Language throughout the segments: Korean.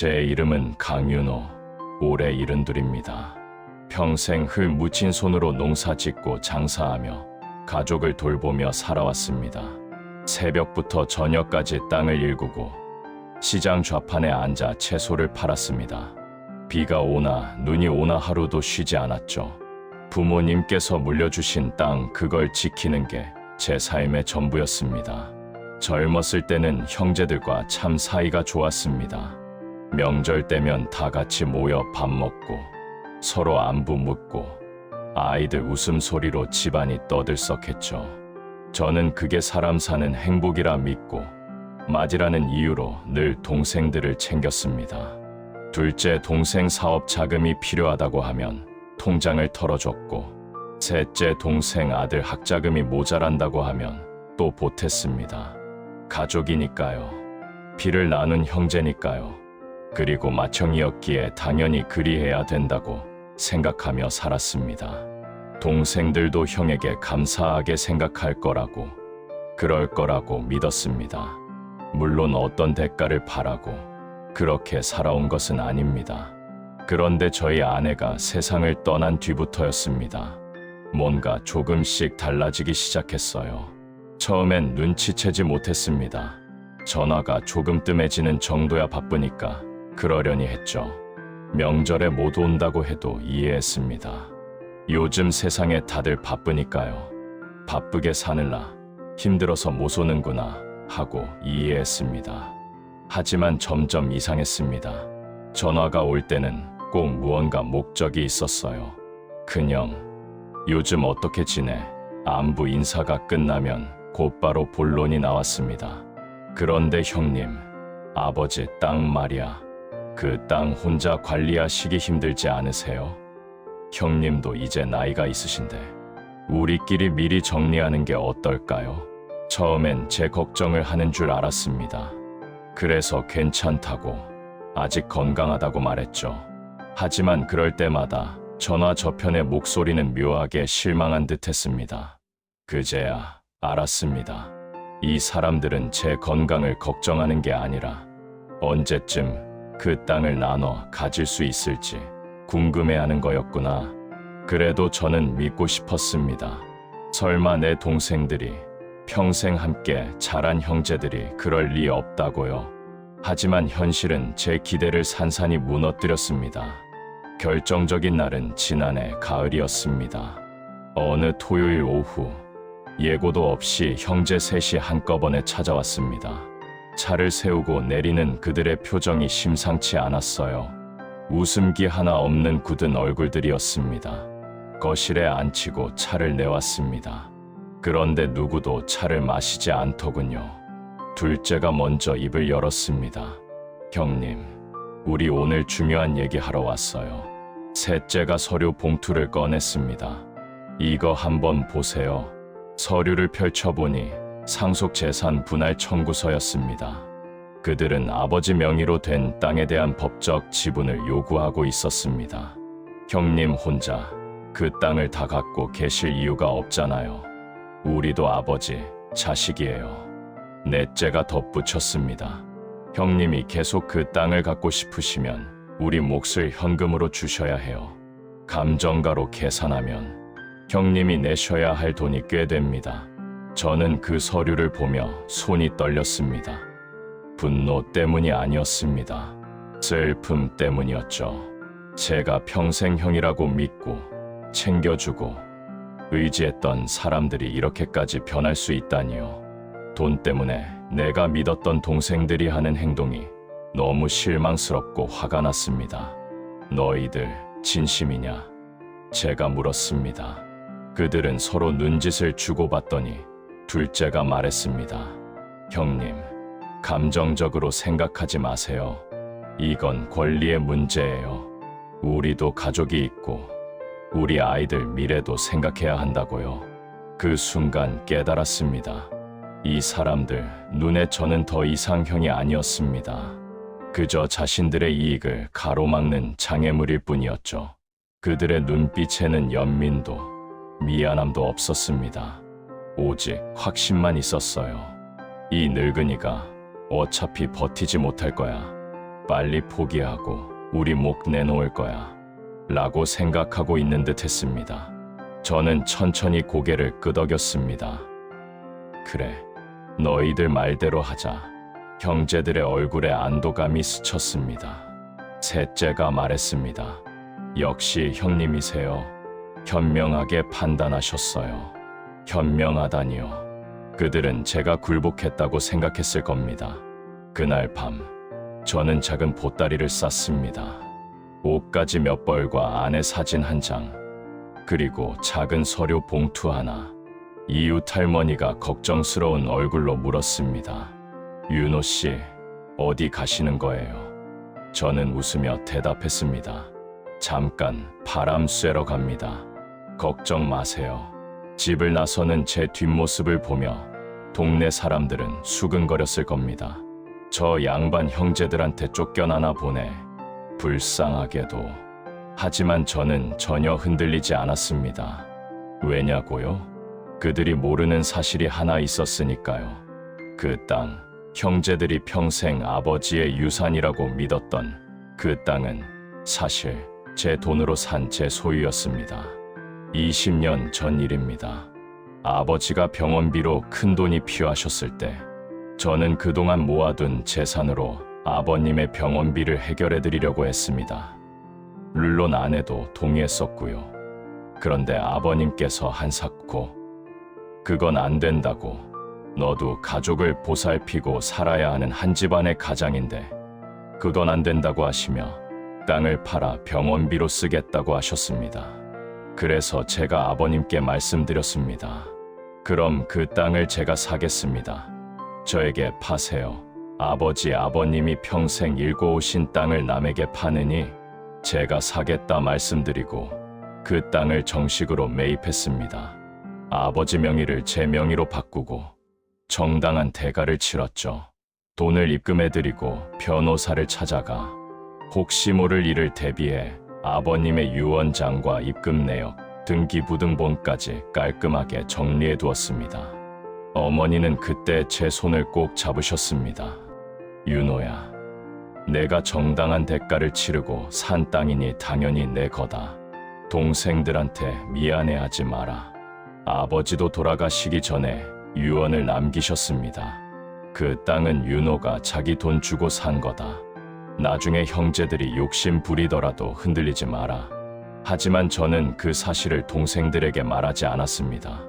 제 이름은 강윤호, 올해 일흔둘입니다. 평생 흙 묻힌 손으로 농사 짓고 장사하며 가족을 돌보며 살아왔습니다. 새벽부터 저녁까지 땅을 일구고 시장 좌판에 앉아 채소를 팔았습니다. 비가 오나 눈이 오나 하루도 쉬지 않았죠. 부모님께서 물려주신 땅 그걸 지키는 게 제 삶의 전부였습니다. 젊었을 때는 형제들과 참 사이가 좋았습니다. 명절 때면 다 같이 모여 밥 먹고 서로 안부 묻고 아이들 웃음소리로 집안이 떠들썩했죠. 저는 그게 사람 사는 행복이라 믿고 맞이라는 이유로 늘 동생들을 챙겼습니다. 둘째 동생 사업 자금이 필요하다고 하면 통장을 털어줬고 셋째 동생 아들 학자금이 모자란다고 하면 또 보탰습니다. 가족이니까요. 피를 나눈 형제니까요. 그리고 맏형이었기에 당연히 그리해야 된다고 생각하며 살았습니다. 동생들도 형에게 감사하게 생각할 거라고, 그럴 거라고 믿었습니다. 물론 어떤 대가를 바라고, 그렇게 살아온 것은 아닙니다. 그런데 저희 아내가 세상을 떠난 뒤부터였습니다. 뭔가 조금씩 달라지기 시작했어요. 처음엔 눈치채지 못했습니다. 전화가 조금 뜸해지는 정도야 바쁘니까 그러려니 했죠. 명절에 못 온다고 해도 이해했습니다. 요즘 세상에 다들 바쁘니까요. 바쁘게 사느라 힘들어서 못 오는구나 하고 이해했습니다. 하지만 점점 이상했습니다. 전화가 올 때는 꼭 무언가 목적이 있었어요. 그냥 요즘 어떻게 지내? 안부 인사가 끝나면 곧바로 본론이 나왔습니다. 그런데 형님, 아버지 땅 말이야. 그 땅 혼자 관리하시기 힘들지 않으세요? 형님도 이제 나이가 있으신데 우리끼리 미리 정리하는 게 어떨까요? 처음엔 제 걱정을 하는 줄 알았습니다. 그래서 괜찮다고 아직 건강하다고 말했죠. 하지만 그럴 때마다 전화 저편의 목소리는 묘하게 실망한 듯 했습니다. 그제야 알았습니다. 이 사람들은 제 건강을 걱정하는 게 아니라 언제쯤 그 땅을 나눠 가질 수 있을지 궁금해하는 거였구나. 그래도 저는 믿고 싶었습니다. 설마 내 동생들이 평생 함께 자란 형제들이 그럴 리 없다고요. 하지만 현실은 제 기대를 산산이 무너뜨렸습니다. 결정적인 날은 지난해 가을이었습니다. 어느 토요일 오후 예고도 없이 형제 셋이 한꺼번에 찾아왔습니다. 차를 세우고 내리는 그들의 표정이 심상치 않았어요. 웃음기 하나 없는 굳은 얼굴들이었습니다. 거실에 앉히고 차를 내왔습니다. 그런데 누구도 차를 마시지 않더군요. 둘째가 먼저 입을 열었습니다. 형님, 우리 오늘 중요한 얘기 하러 왔어요. 셋째가 서류 봉투를 꺼냈습니다. 이거 한번 보세요. 서류를 펼쳐보니 상속 재산 분할 청구서였습니다. 그들은 아버지 명의로 된 땅에 대한 법적 지분을 요구하고 있었습니다. 형님 혼자 그 땅을 다 갖고 계실 이유가 없잖아요. 우리도 아버지, 자식이에요. 넷째가 덧붙였습니다. 형님이 계속 그 땅을 갖고 싶으시면 우리 몫을 현금으로 주셔야 해요. 감정가로 계산하면 형님이 내셔야 할 돈이 꽤 됩니다. 저는 그 서류를 보며 손이 떨렸습니다. 분노 때문이 아니었습니다. 슬픔 때문이었죠. 제가 평생 형이라고 믿고 챙겨주고 의지했던 사람들이 이렇게까지 변할 수 있다니요. 돈 때문에 내가 믿었던 동생들이 하는 행동이 너무 실망스럽고 화가 났습니다. 너희들 진심이냐? 제가 물었습니다. 그들은 서로 눈짓을 주고받더니 둘째가 말했습니다. 형님, 감정적으로 생각하지 마세요. 이건 권리의 문제예요. 우리도 가족이 있고, 우리 아이들 미래도 생각해야 한다고요. 그 순간 깨달았습니다. 이 사람들 눈에 저는 더 이상형이 아니었습니다. 그저 자신들의 이익을 가로막는 장애물일 뿐이었죠. 그들의 눈빛에는 연민도 미안함도 없었습니다. 오직 확신만 있었어요. 이 늙은이가 어차피 버티지 못할 거야. 빨리 포기하고 우리 목 내놓을 거야. 라고 생각하고 있는 듯 했습니다. 저는 천천히 고개를 끄덕였습니다. 그래, 너희들 말대로 하자. 형제들의 얼굴에 안도감이 스쳤습니다. 셋째가 말했습니다. 역시 형님이세요. 현명하게 판단하셨어요. 현명하다니요. 그들은 제가 굴복했다고 생각했을 겁니다. 그날 밤, 저는 작은 보따리를 쌌습니다. 옷가지 몇 벌과 아내 사진 한 장, 그리고 작은 서류 봉투 하나. 이웃 할머니가 걱정스러운 얼굴로 물었습니다. 윤호 씨, 어디 가시는 거예요? 저는 웃으며 대답했습니다. 잠깐 바람 쐬러 갑니다. 걱정 마세요. 집을 나서는 제 뒷모습을 보며 동네 사람들은 수근거렸을 겁니다. 저 양반 형제들한테 쫓겨나나 보네. 불쌍하게도. 하지만 저는 전혀 흔들리지 않았습니다. 왜냐고요? 그들이 모르는 사실이 하나 있었으니까요. 그 땅, 형제들이 평생 아버지의 유산이라고 믿었던 그 땅은 사실 제 돈으로 산 제 소유였습니다. 20년 전 일입니다. 아버지가 병원비로 큰 돈이 필요하셨을 때 저는 그동안 모아둔 재산으로 아버님의 병원비를 해결해 드리려고 했습니다. 물론 아내도 동의했었고요. 그런데 아버님께서 한사코 그건 안 된다고 너도 가족을 보살피고 살아야 하는 한 집안의 가장인데 그건 안 된다고 하시며 땅을 팔아 병원비로 쓰겠다고 하셨습니다. 그래서 제가 아버님께 말씀드렸습니다. 그럼 그 땅을 제가 사겠습니다. 저에게 파세요. 아버지 아버님이 평생 일궈 오신 땅을 남에게 파느니 제가 사겠다 말씀드리고 그 땅을 정식으로 매입했습니다. 아버지 명의를 제 명의로 바꾸고 정당한 대가를 치렀죠. 돈을 입금해드리고 변호사를 찾아가 혹시 모를 일을 대비해 아버님의 유언장과 입금 내역, 등기부등본까지 깔끔하게 정리해 두었습니다. 어머니는 그때 제 손을 꼭 잡으셨습니다. 윤호야, 내가 정당한 대가를 치르고 산 땅이니 당연히 내 거다. 동생들한테 미안해하지 마라. 아버지도 돌아가시기 전에 유언을 남기셨습니다. 그 땅은 윤호가 자기 돈 주고 산 거다. 나중에 형제들이 욕심 부리더라도 흔들리지 마라. 하지만 저는 그 사실을 동생들에게 말하지 않았습니다.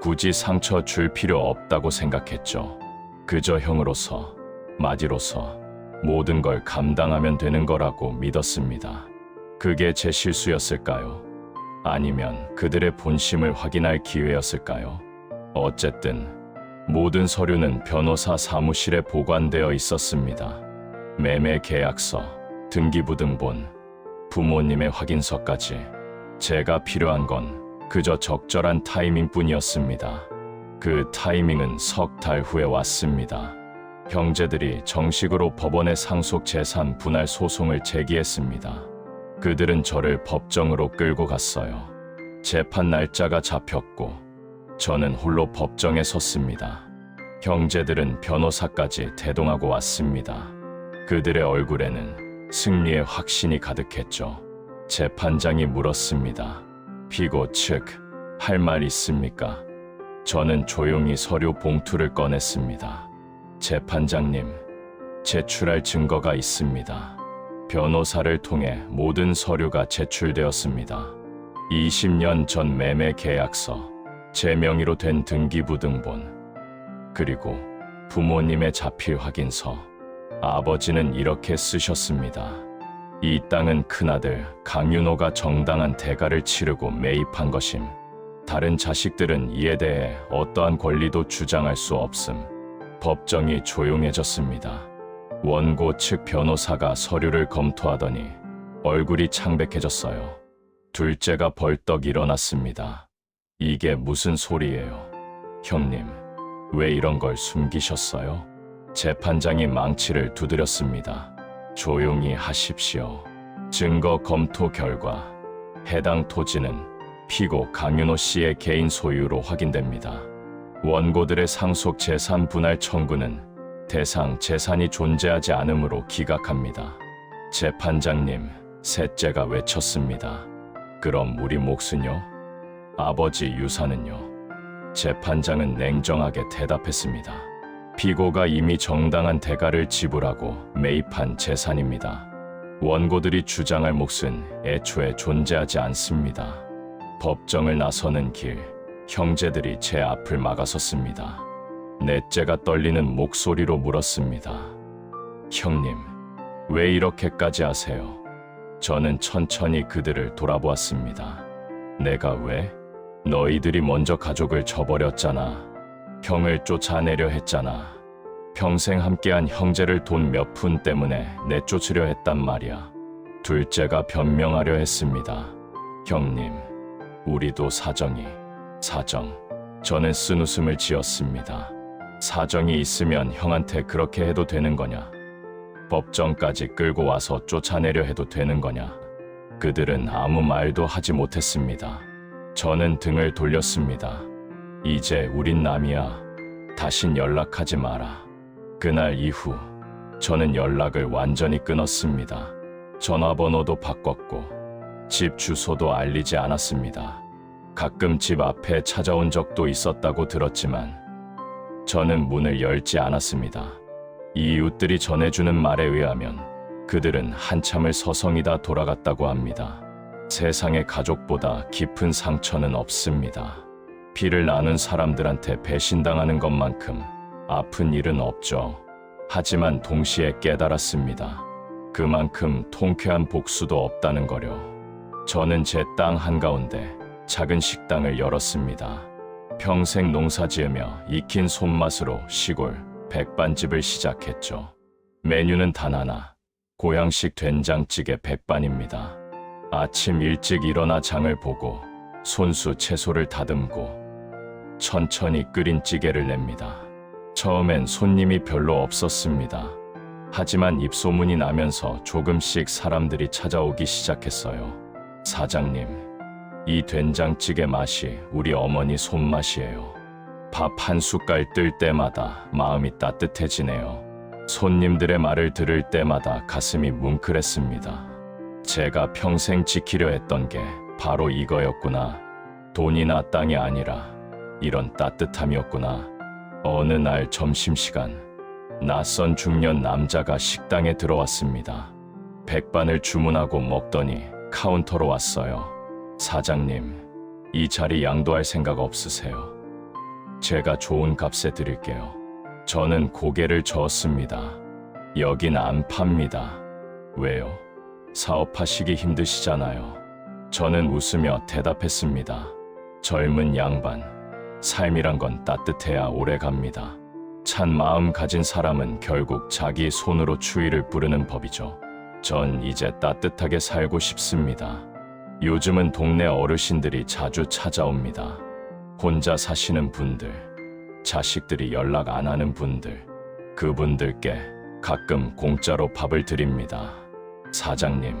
굳이 상처 줄 필요 없다고 생각했죠. 그저 형으로서, 마지로서 모든 걸 감당하면 되는 거라고 믿었습니다. 그게 제 실수였을까요? 아니면 그들의 본심을 확인할 기회였을까요? 어쨌든 모든 서류는 변호사 사무실에 보관되어 있었습니다. 매매 계약서, 등기부등본, 부모님의 확인서까지 제가 필요한 건 그저 적절한 타이밍뿐이었습니다. 그 타이밍은 석 달 후에 왔습니다. 형제들이 정식으로 법원에 상속 재산 분할 소송을 제기했습니다. 그들은 저를 법정으로 끌고 갔어요. 재판 날짜가 잡혔고 저는 홀로 법정에 섰습니다. 형제들은 변호사까지 대동하고 왔습니다. 그들의 얼굴에는 승리의 확신이 가득했죠. 재판장이 물었습니다. 피고 측, 할 말 있습니까? 저는 조용히 서류 봉투를 꺼냈습니다. 재판장님, 제출할 증거가 있습니다. 변호사를 통해 모든 서류가 제출되었습니다. 20년 전 매매 계약서, 제 명의로 된 등기부등본, 그리고 부모님의 자필 확인서. 아버지는 이렇게 쓰셨습니다. 이 땅은 큰아들 강윤호가 정당한 대가를 치르고 매입한 것임. 다른 자식들은 이에 대해 어떠한 권리도 주장할 수 없음. 법정이 조용해졌습니다. 원고 측 변호사가 서류를 검토하더니 얼굴이 창백해졌어요. 둘째가 벌떡 일어났습니다. 이게 무슨 소리예요? 형님, 왜 이런 걸 숨기셨어요? 재판장이 망치를 두드렸습니다. 조용히 하십시오. 증거 검토 결과 해당 토지는 피고 강윤호 씨의 개인 소유로 확인됩니다. 원고들의 상속 재산 분할 청구는 대상 재산이 존재하지 않으므로 기각합니다. 재판장님, 셋째가 외쳤습니다. 그럼 우리 몫은요? 아버지 유산은요? 재판장은 냉정하게 대답했습니다. 피고가 이미 정당한 대가를 지불하고 매입한 재산입니다. 원고들이 주장할 몫은 애초에 존재하지 않습니다. 법정을 나서는 길, 형제들이 제 앞을 막아섰습니다. 넷째가 떨리는 목소리로 물었습니다. 형님, 왜 이렇게까지 하세요? 저는 천천히 그들을 돌아보았습니다. 내가 왜? 너희들이 먼저 가족을 저버렸잖아. 형을 쫓아내려 했잖아. 평생 함께한 형제를 돈 몇 푼 때문에 내쫓으려 했단 말이야. 둘째가 변명하려 했습니다. 형님, 우리도 사정이, 사정. 저는 쓴 웃음을 지었습니다. 사정이 있으면 형한테 그렇게 해도 되는 거냐? 법정까지 끌고 와서 쫓아내려 해도 되는 거냐? 그들은 아무 말도 하지 못했습니다. 저는 등을 돌렸습니다. 이제 우린 남이야. 다신 연락하지 마라. 그날 이후 저는 연락을 완전히 끊었습니다. 전화번호도 바꿨고 집 주소도 알리지 않았습니다. 가끔 집 앞에 찾아온 적도 있었다고 들었지만 저는 문을 열지 않았습니다. 이웃들이 전해주는 말에 의하면 그들은 한참을 서성이다 돌아갔다고 합니다. 세상에 가족보다 깊은 상처는 없습니다. 피를 나눈 사람들한테 배신당하는 것만큼 아픈 일은 없죠. 하지만 동시에 깨달았습니다. 그만큼 통쾌한 복수도 없다는 거려. 저는 제 땅 한가운데 작은 식당을 열었습니다. 평생 농사 지으며 익힌 손맛으로 시골 백반집을 시작했죠. 메뉴는 단 하나. 고향식 된장찌개 백반입니다. 아침 일찍 일어나 장을 보고 손수 채소를 다듬고 천천히 끓인 찌개를 냅니다. 처음엔 손님이 별로 없었습니다. 하지만 입소문이 나면서 조금씩 사람들이 찾아오기 시작했어요. 사장님, 이 된장찌개 맛이 우리 어머니 손맛이에요. 밥 한 숟갈 뜰 때마다 마음이 따뜻해지네요. 손님들의 말을 들을 때마다 가슴이 뭉클했습니다. 제가 평생 지키려 했던 게 바로 이거였구나. 돈이나 땅이 아니라 이런 따뜻함이었구나. 어느 날 점심시간, 낯선 중년 남자가 식당에 들어왔습니다. 백반을 주문하고 먹더니 카운터로 왔어요. 사장님, 이 자리 양도할 생각 없으세요? 제가 좋은 값에 드릴게요. 저는 고개를 저었습니다. 여긴 안 팝니다. 왜요? 사업하시기 힘드시잖아요. 저는 웃으며 대답했습니다. 젊은 양반, 삶이란 건 따뜻해야 오래 갑니다. 찬 마음 가진 사람은 결국 자기 손으로 추위를 부르는 법이죠. 전 이제 따뜻하게 살고 싶습니다. 요즘은 동네 어르신들이 자주 찾아옵니다. 혼자 사시는 분들, 자식들이 연락 안 하는 분들, 그분들께 가끔 공짜로 밥을 드립니다. 사장님,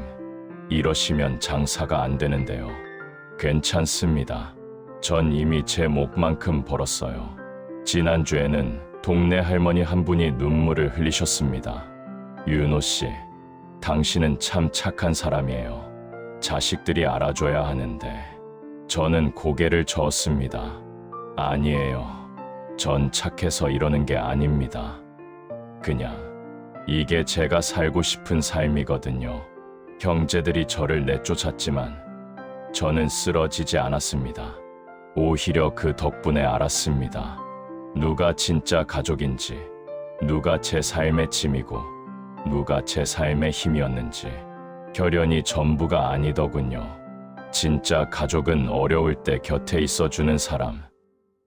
이러시면 장사가 안 되는데요. 괜찮습니다. 전 이미 제 목만큼 벌었어요. 지난주에는 동네 할머니 한 분이 눈물을 흘리셨습니다. 윤호 씨, 당신은 참 착한 사람이에요. 자식들이 알아줘야 하는데. 저는 고개를 저었습니다. 아니에요. 전 착해서 이러는 게 아닙니다. 그냥 이게 제가 살고 싶은 삶이거든요. 형제들이 저를 내쫓았지만 저는 쓰러지지 않았습니다. 오히려 그 덕분에 알았습니다. 누가 진짜 가족인지, 누가 제 삶의 짐이고, 누가 제 삶의 힘이었는지, 결연이 전부가 아니더군요. 진짜 가족은 어려울 때 곁에 있어주는 사람,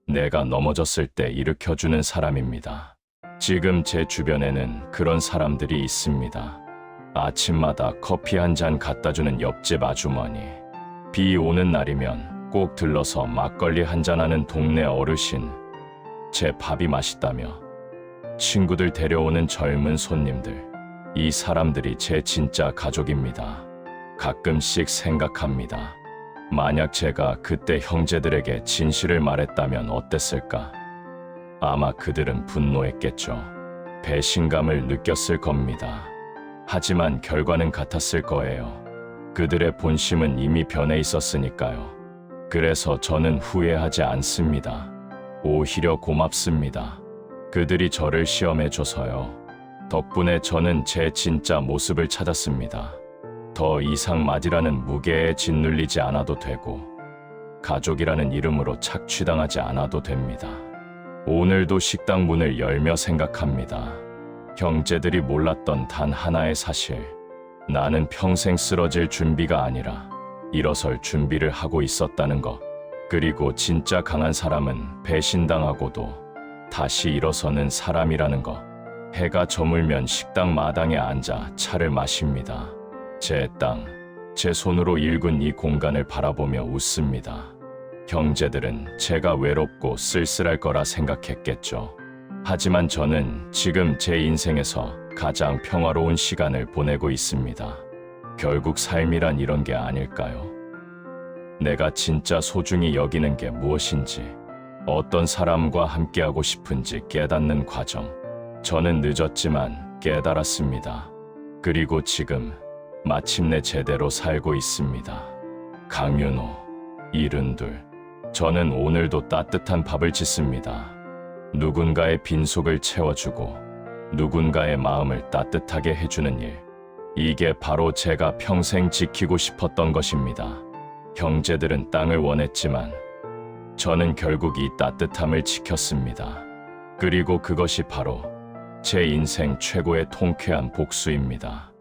내가 넘어졌을 때 일으켜주는 사람입니다. 지금 제 주변에는 그런 사람들이 있습니다. 아침마다 커피 한 잔 갖다 주는 옆집 아주머니, 비 오는 날이면 꼭 들러서 막걸리 한 잔하는 동네 어르신, 제 밥이 맛있다며 친구들 데려오는 젊은 손님들, 이 사람들이 제 진짜 가족입니다. 가끔씩 생각합니다. 만약 제가 그때 형제들에게 진실을 말했다면 어땠을까? 아마 그들은 분노했겠죠. 배신감을 느꼈을 겁니다. 하지만 결과는 같았을 거예요. 그들의 본심은 이미 변해 있었으니까요. 그래서 저는 후회하지 않습니다. 오히려 고맙습니다. 그들이 저를 시험해 줘서요. 덕분에 저는 제 진짜 모습을 찾았습니다. 더 이상 맞이라는 무게에 짓눌리지 않아도 되고, 가족이라는 이름으로 착취당하지 않아도 됩니다. 오늘도 식당 문을 열며 생각합니다. 형제들이 몰랐던 단 하나의 사실. 나는 평생 쓰러질 준비가 아니라 일어설 준비를 하고 있었다는 것. 그리고 진짜 강한 사람은 배신당하고도 다시 일어서는 사람이라는 것. 해가 저물면 식당 마당에 앉아 차를 마십니다. 제 땅, 제 손으로 일군 이 공간을 바라보며 웃습니다. 형제들은 제가 외롭고 쓸쓸할 거라 생각했겠죠. 하지만 저는 지금 제 인생에서 가장 평화로운 시간을 보내고 있습니다. 결국 삶이란 이런 게 아닐까요? 내가 진짜 소중히 여기는 게 무엇인지, 어떤 사람과 함께하고 싶은지 깨닫는 과정. 저는 늦었지만 깨달았습니다. 그리고 지금 마침내 제대로 살고 있습니다. 강윤호, 이른둘. 저는 오늘도 따뜻한 밥을 짓습니다. 누군가의 빈속을 채워주고 누군가의 마음을 따뜻하게 해주는 일. 이게 바로 제가 평생 지키고 싶었던 것입니다. 형제들은 땅을 원했지만 저는 결국 이 따뜻함을 지켰습니다. 그리고 그것이 바로 제 인생 최고의 통쾌한 복수입니다.